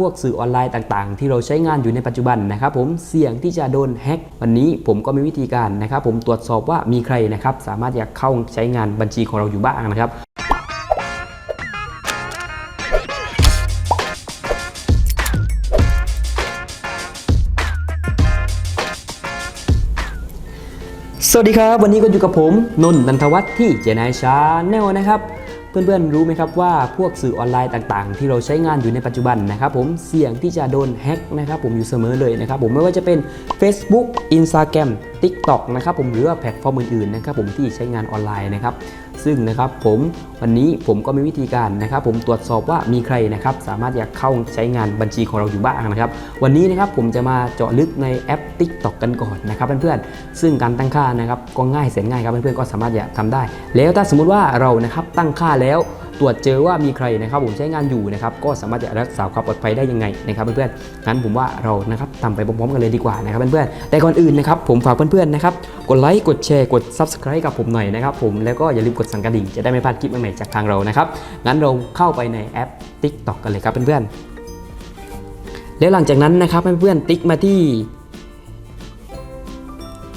พวกสื่อออนไลน์ต่างๆ ที่เราใช้งานอยู่ในปัจจุบันนะครับผมเสี่ยงที่จะโดนแฮ็กวันนี้ผมก็มีวิธีการนะครับผมตรวจสอบว่ามีใครนะครับสามารถจะเข้าใช้งานบัญชีของเราอยู่บ้างนะครับสวัสดีครับ วันนี้ก็อยู่กับผมนนทนันทวัฒน์ที่เจนายชาแนลนะครับ เพื่อนๆรู้ไหมครับว่าพวกสื่อออนไลน์ต่างๆ ที่เราใช้งานอยู่ในปัจจุบันนะครับผมเสี่ยงที่จะโดนแฮ็กนะครับผมอยู่เสมอเลยนะครับผมไม่ว่าจะเป็น Facebook Instagram TikTok นะครับผมหรือว่าแพลตฟอร์มอื่นๆนะครับผมที่ใช้งานออนไลน์นะครับ ซึ่งนะครับผมวันนี้ผมก็มีวิธีการนะครับผมตรวจสอบว่ามีใครนะครับสามารถอยากเข้าใช้งานบัญชีของเราอยู่บ้างนะครับ วันนี้นะครับผมจะมาเจาะลึกในแอป TikTok กันก่อนนะครับเพื่อนๆซึ่งการตั้งค่านะครับก็ง่ายแสนง่ายครับเพื่อนๆก็สามารถอยากทำได้ แล้วถ้าสมมุติว่าเรานะครับตั้งค่าแล้ว ตรวจเจอว่ามีใครนะครับผมใช้งานอยู่นะครับก็สามารถจะรักษาความปลอดภัยได้ยังไงนะครับเพื่อนๆงั้นผมว่าเรานะครับทำไปพร้อมๆกันเลยดีกว่านะครับเพื่อนๆแต่ก่อนอื่นนะครับผมฝากเพื่อนๆนะครับกดไลค์กดแชร์กด Subscribe กับผมหน่อยนะครับผมแล้วก็อย่าลืมกดสั่นกระดิ่งจะได้ไม่พลาดคลิปใหม่ๆจากทางเรานะครับงั้นเราเข้าไปในแอป TikTok กันเลยครับเพื่อนๆแล้วหลังจากนั้นนะครับเพื่อนๆติ๊กมาที่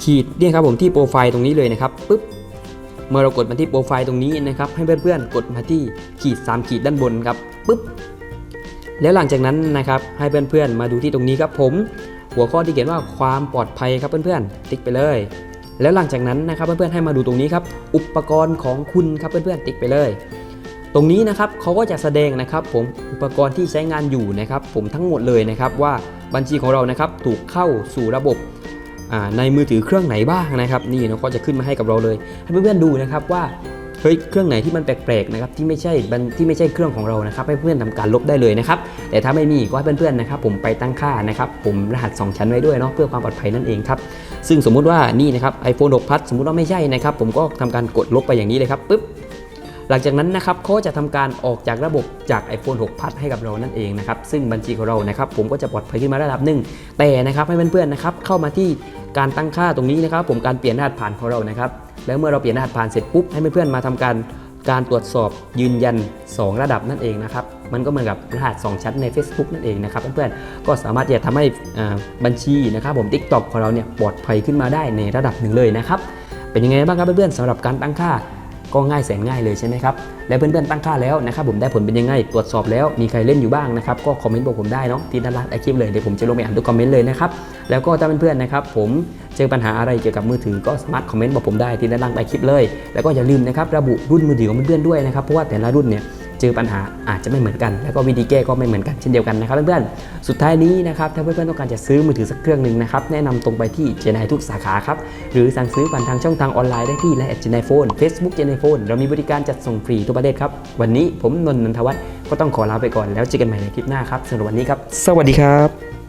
ขีดเนี่ยครับผมที่โปรไฟล์ตรงนี้เลยนะครับปุ๊บ เมื่อเรากดมาที่โปรไฟล์ตรงนี้นะครับ ให้เพื่อนๆ กดมาที่ขีด 3 ขีดด้านบนครับปุ๊บ แล้วหลังจากนั้นนะครับ ให้เพื่อนๆ มาดูที่ตรงนี้ครับผม หัวข้อที่เขียนว่าความปลอดภัยครับเพื่อนๆ ติ๊กไปเลย แล้วหลังจากนั้นนะครับเพื่อนๆ ให้มาดูตรงนี้ครับ อุปกรณ์ของคุณครับเพื่อนๆ ติ๊กไปเลย ตรงนี้นะครับเขาก็จะแสดงนะครับ ผมอุปกรณ์ที่ใช้งานอยู่นะครับ ผมทั้งหมดเลยนะครับว่าบัญชีของเรานะครับถูกเข้าสู่ระบบ ในมือถือเครื่องไหนบ้างนะครับนี่เนาะก็จะขึ้นมาให้กับเราเลย ให้เพื่อนๆดูนะครับว่าเฮ้ยเครื่องไหนที่มันแปลกๆนะครับที่ไม่ใช่ที่ไม่ใช่เครื่องของเรานะครับให้เพื่อนทำการลบได้เลยนะครับแต่ถ้าไม่มีก็ให้เพื่อนๆนะครับผมไปตั้งค่านะครับผมรหัส 2 ชั้นไว้ด้วยเนาะเพื่อความปลอดภัยนั่นเองครับซึ่งสมมุติว่านี่นะครับ iPhone 6 Plus สมมุติว่าไม่ใช่นะครับผมก็ทำการกดลบไปอย่างนี้เลยครับปึ๊บ หลังจากนั้นนะครับเขาจะทำการออกจากระบบจาก iPhone 6 Plus ให้กับเรานั่นเองนะครับซึ่งบัญชีของเรานะครับผมก็จะปลอดภัยขึ้นมาระดับหนึ่งแต่นะครับให้เพื่อนๆนะครับเข้ามาที่การตั้งค่าตรงนี้นะครับ ผมการเปลี่ยนรหัสผ่านของเรานะครับแล้วเมื่อเราเปลี่ยนรหัสผ่านเสร็จปุ๊บให้เพื่อนๆมาทำการการตรวจสอบยืนยัน 2 ระดับนั่นเองนะครับ มันก็เหมือนกับรหัส 2 ชั้นใน Facebook นั่นเองนะครับเพื่อนๆ ก็สามารถจะทำให้อ่าบัญชีนะครับผม TikTok ของเราเนี่ยปลอดภัยขึ้นมาได้ในระดับหนึ่งเลยนะครับ เป็นยังไงบ้างครับเพื่อนๆสำหรับการตั้งค่า ก็ง่ายแสนง่ายเลยใช่ไหมครับ และเพื่อนๆตั้งค่าแล้วนะครับผมได้ผลเป็นยังไง ตรวจสอบแล้วมีใครเล่นอยู่บ้างนะครับก็คอมเมนต์บอกผมได้เนาะที่ด้านล่างใต้คลิปเลยเดี๋ยวผมจะลงไปอ่านทุกคอมเมนต์เลยนะครับแล้วก็ถ้าเพื่อนๆนะครับผมเจอปัญหาอะไรเกี่ยวกับมือถือก็สามารถคอมเมนต์บอกผมได้ที่ด้านล่างใต้คลิปเลย แล้วก็อย่าลืมนะครับระบุรุ่นมือถือของเพื่อนๆด้วยนะครับเพราะว่าแต่ละรุ่นเนี่ย เจอปัญหาอาจจะไม่เหมือนกัน แล้วก็วิธีแก้ก็ไม่เหมือนกันเช่นเดียวกันนะครับเพื่อนๆ สุดท้ายนี้นะครับถ้าเพื่อนๆต้องการจะซื้อมือถือสักเครื่องหนึ่งนะครับแนะนำตรงไปที่เจนายทุกสาขาครับหรือสั่งซื้อผ่านทางช่องทางออนไลน์ได้ที่ไลน์เจนายโฟนเฟซบุ๊กเจนายโฟนเรามีบริการจัดส่งฟรีทั่วประเทศครับวันนี้ผมนนท์นันทวัฒน์ก็ต้องขอลาไปก่อนแล้วเจอกันใหม่ในคลิปหน้าครับสำหรับวันนี้ครับ สวัสดีครับ